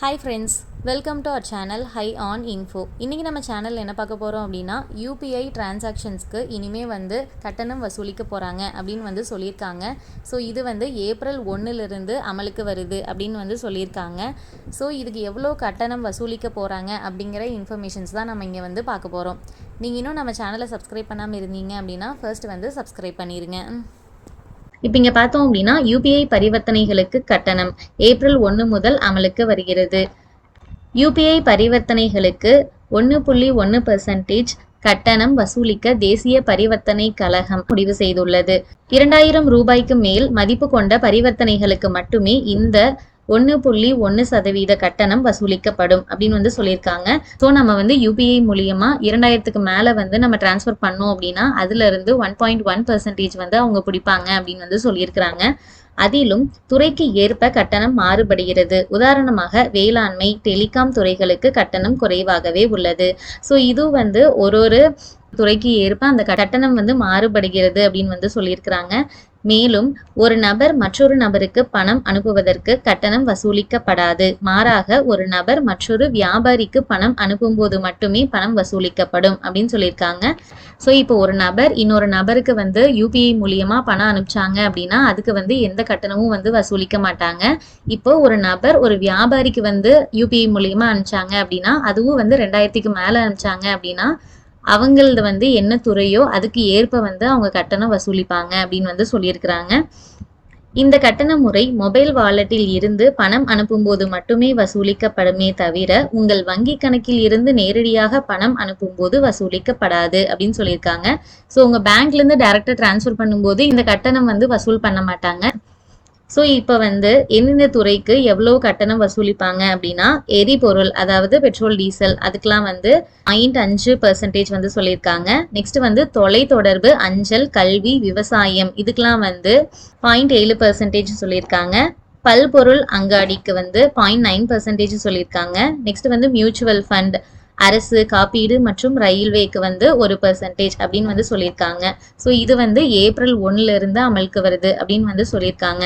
Hi friends welcome to our channel hi on info இன்றைக்கி நம்ம சேனலில் என்ன பார்க்க போகிறோம் அப்படின்னா யூபிஐ டிரான்சாக்ஷன்ஸ்க்கு இனிமே வந்து கட்டணம் வசூலிக்க போகிறாங்க அப்படின்னு வந்து சொல்லியிருக்காங்க. ஸோ இது வந்து ஏப்ரல் ஒன்றுலேருந்து அமலுக்கு வருது அப்படின்னு வந்து சொல்லியிருக்காங்க. ஸோ இதுக்கு எவ்வளோ கட்டணம் வசூலிக்க போகிறாங்க அப்படிங்கிற இன்ஃபர்மேஷன்ஸ் தான் நம்ம இங்கே வந்து பார்க்க போகிறோம் நீங்கள் இன்னும் நம்ம சேனலை சப்ஸ்கிரைப் பண்ணாமல் இருந்தீங்க அப்படின்னா ஃபர்ஸ்ட் வந்து சப்ஸ்கிரைப் பண்ணிடுங்க இப்போ இங்கே பார்த்தோம் அப்படின்னா யூபிஐ பரிவர்த்தனைகளுக்கு கட்டணம். ஏப்ரல் ஒன்று முதல் அமலுக்கு வருகிறது. யூபிஐ பரிவர்த்தனைகளுக்கு ஒன்று புள்ளி ஒன்று பெர்சன்டேஜ் கட்டணம் வசூலிக்க தேசிய பரிவர்த்தனை கழகம் முடிவு செய்துள்ளது. இரண்டாயிரம் ரூபாய்க்கு மேல் மதிப்பு கொண்ட பரிவர்த்தனைகளுக்கு மட்டுமே இந்த ஒன்று புள்ளி ஒன்று சதவீத கட்டணம் வசூலிக்கப்படும் அப்படின்னு வந்து சொல்லியிருக்காங்க. ஸோ நம்ம வந்து யூபிஐ மூலியமா இரண்டாயிரத்துக்கு மேலே வந்து நம்ம டிரான்ஸ்ஃபர் பண்ணோம் அப்படின்னா அதுல இருந்து ஒன் பாயிண்ட் ஒன் பர்சன்டேஜ் வந்து அவங்க பிடிப்பாங்க அப்படின்னு வந்து சொல்லியிருக்கிறாங்க. அதிலும் துறைக்கு ஏற்ப கட்டணம் மாறுபடுகிறது. உதாரணமாக வேளாண்மை டெலிகாம் துறைகளுக்கு கட்டணம் குறைவாகவே உள்ளது. ஸோ இது வந்து ஒரு ஒரு துறைக்கு ஏற்ப அந்த கட்டணம் வந்து மாறுபடுகிறது அப்படின்னு வந்து சொல்லியிருக்கிறாங்க. மேலும் ஒரு நபர் மற்றொரு நபருக்கு பணம் அனுப்புவதற்கு கட்டணம் வசூலிக்கப்படாது. மாறாக ஒரு நபர் மற்றொரு வியாபாரிக்கு பணம் அனுப்பும்போது மட்டுமே பணம் வசூலிக்கப்படும் அப்படின்னு சொல்லியிருக்காங்க. ஸோ இப்போ ஒரு நபர் இன்னொரு நபருக்கு வந்து யூபிஐ மூலியமா பணம் அனுப்பிச்சாங்க அப்படின்னா அதுக்கு வந்து எந்த கட்டணமும் வந்து வசூலிக்க மாட்டாங்க. இப்போ ஒரு நபர் ஒரு வியாபாரிக்கு வந்து யூபிஐ மூலியமா அனுப்பிச்சாங்க அப்படின்னா அதுவும் வந்து ரெண்டாயிரத்துக்கு மேல அனுப்பிச்சாங்க அப்படின்னா அவங்களது வந்து என்ன துறையோ அதுக்கு ஏற்ப வந்து அவங்க கட்டணம் வசூலிப்பாங்க அப்படின்னு வந்து சொல்லியிருக்கிறாங்க. இந்த கட்டண முறை மொபைல் வாலெட்டில் இருந்து பணம் அனுப்பும்போது மட்டுமே வசூலிக்கப்படுமே தவிர உங்கள் வங்கி கணக்கில் இருந்து நேரடியாக பணம் அனுப்பும்போது வசூலிக்கப்படாது அப்படின்னு சொல்லியிருக்காங்க. ஸோ உங்கள் பேங்க்லேருந்து டேரெக்டாக டிரான்ஸ்ஃபர் பண்ணும்போது இந்த கட்டணம் வந்து வசூல் பண்ண மாட்டாங்க. ஸோ இப்போ வந்து எந்தெந்த துறைக்கு எவ்வளோ கட்டணம் வசூலிப்பாங்க அப்படின்னா எரிபொருள் அதாவது பெட்ரோல் டீசல் அதுக்கெலாம் வந்து பாயிண்ட் அஞ்சு பர்சன்டேஜ் வந்து சொல்லியிருக்காங்க. நெக்ஸ்ட் வந்து தொலைத்தொடர்பு அஞ்சல் கல்வி விவசாயம் இதுக்கெலாம் வந்து பாயிண்ட் ஏழு பர்சன்டேஜ் சொல்லியிருக்காங்க. பல்பொருள் அங்காடிக்கு வந்து பாயிண்ட் நைன் பர்சன்டேஜ் சொல்லியிருக்காங்க. நெக்ஸ்ட் வந்து மியூச்சுவல் ஃபண்ட் அரசு காப்பீடு மற்றும் ரயில்வேக்கு வந்து ஒரு பர்சன்டேஜ் அப்படின்னு வந்து சொல்லியிருக்காங்க. ஸோ இது வந்து ஏப்ரல் ஒன்னுல இருந்து அமலுக்கு வருது அப்படின்னு வந்து சொல்லியிருக்காங்க.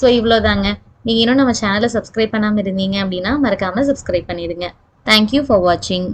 ஸோ இவ்வளோதாங்க நீங்கள் இன்னும் நம்ம சேனலை சப்ஸ்கிரைப் பண்ணாமல் இருந்தீங்க அப்படின்னா மறக்காமல் சப்ஸ்கிரைப் பண்ணிடுங்க. தேங்க்யூ ஃபார் வாட்சிங்